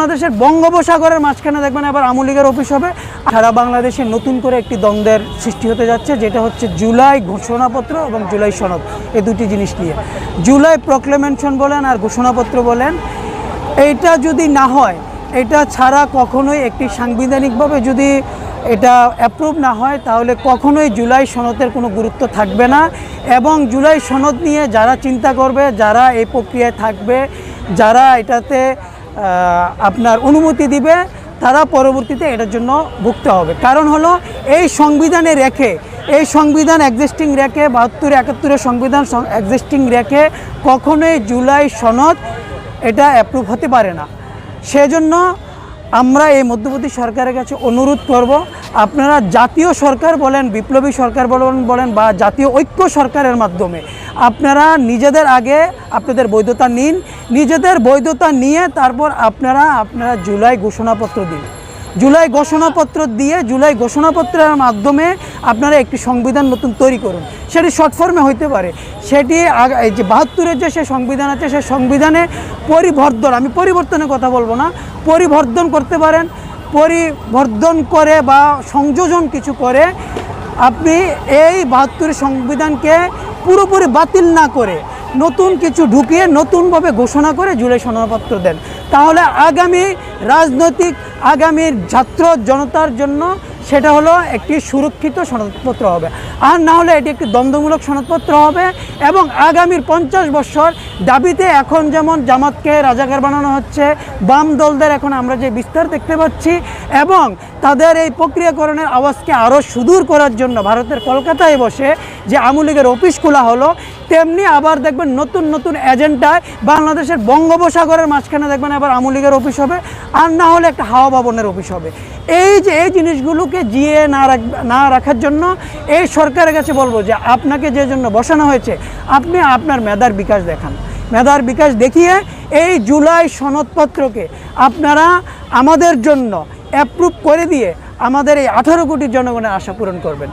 বাংলাদেশের বঙ্গোপসাগরের মাঝখানে দেখবেন আবার আমুলিগের অফিস হবে। সারা বাংলাদেশে নতুন করে একটি দ্বন্দ্বের সৃষ্টি হতে যাচ্ছে, যেটা হচ্ছে জুলাই ঘোষণাপত্র এবং জুলাই সনদ, এই দুটি জিনিস নিয়ে। জুলাই প্রক্লেমেনশন বলেন আর ঘোষণাপত্র বলেন, এইটা যদি না হয়, এটা ছাড়া কখনোই একটি সাংবিধানিকভাবে যদি এটা অ্যাপ্রুভ না হয়, তাহলে কখনোই জুলাই সনদের কোনো গুরুত্ব থাকবে না এবং জুলাই সনদ নিয়ে যারা চিন্তা করবে, যারা এই প্রক্রিয়ায় থাকবে, যারা এটাতে আপনার অনুমতি দিবে, তারা পরবর্তীতে এটার জন্য ভুগতে হবে। কারণ হলো, এই সংবিধানে রেখে, এই সংবিধান এক্সিস্টিং রেখে, বাহাত্তর, একাত্তরের সংবিধান এক্সিস্টিং রেখে কখনোই জুলাই সনদ এটা অ্যাপ্রুভ হতে পারে না। সেজন্য আমরা এই মধ্যবর্তী সরকারের কাছে অনুরোধ করব, আপনারা জাতীয় সরকার বলেন, বিপ্লবী সরকার বলেন বলেন বা জাতীয় ঐক্য সরকারের মাধ্যমে, আপনারা নিজেদের আগে আপনাদের বৈধতা নিন, নিজেদের বৈধতা নিয়ে তারপর আপনারা আপনারা জুলাই ঘোষণাপত্র দিন। জুলাই ঘোষণাপত্র দিয়ে, জুলাই ঘোষণাপত্রের মাধ্যমে আপনারা একটি সংবিধান নতুন তৈরি করুন। সেটি শর্ট ফর্মে হইতে পারে। সেটি যে বাহাত্তরের যে সে সংবিধান আছে, সে সংবিধানে পরিবর্তন আমি পরিবর্তনের কথা বলব না, পরিবর্তন করতে পারেন। পরিবর্তন করে বা সংযোজন কিছু করে, আপনি এই বাহাত্তরের সংবিধানকে পুরোপুরি বাতিল না করে, নতুন কিছু ঢুকিয়ে নতুনভাবে ঘোষণা করে জুলাই সনদপত্র দেন। তাহলে আগামী রাজনৈতিক আগামীর ছাত্র জনতার জন্য সেটা হলো একটি সুরক্ষিত সনদপত্র হবে। আর না হলে এটি একটি দ্বন্দ্বমূলক সনদপত্র হবে এবং আগামীর পঞ্চাশ বছর দাবিতে এখন যেমন জামাতকে রাজাকার বানানো হচ্ছে, বাম দলদের এখন আমরা যে বিস্তার দেখতে পাচ্ছি এবং তাদের এই প্রক্রিয়াকরণের আওয়াজকে আরও সুদূর করার জন্য ভারতের কলকাতায় বসে যে আমুলিগের অফিস খোলা হলো, তেমনি আবার দেখবেন নতুন নতুন এজেন্ডায় বাংলাদেশের বঙ্গোপসাগরের মাঝখানে দেখবেন আবার আমুলিগের অফিস হবে, আর না হলে একটা হাওয়া ভবনের অফিস হবে। এই যে, এই জিনিসগুলোকে জিয়ে না রাখ, না রাখার জন্য এই সরকারের কাছে বলব যে আপনাকে যে জন্য বসানো হয়েছে, আপনি আপনার মেধার বিকাশ দেখান। মেধার বিকাশ দেখিয়ে এই জুলাই সনদপত্রকে আপনারা আমাদের জন্য অ্যাপ্রুভ করে দিয়ে আমাদের এই আঠারো কোটি জনগণের আশা পূরণ করবেন।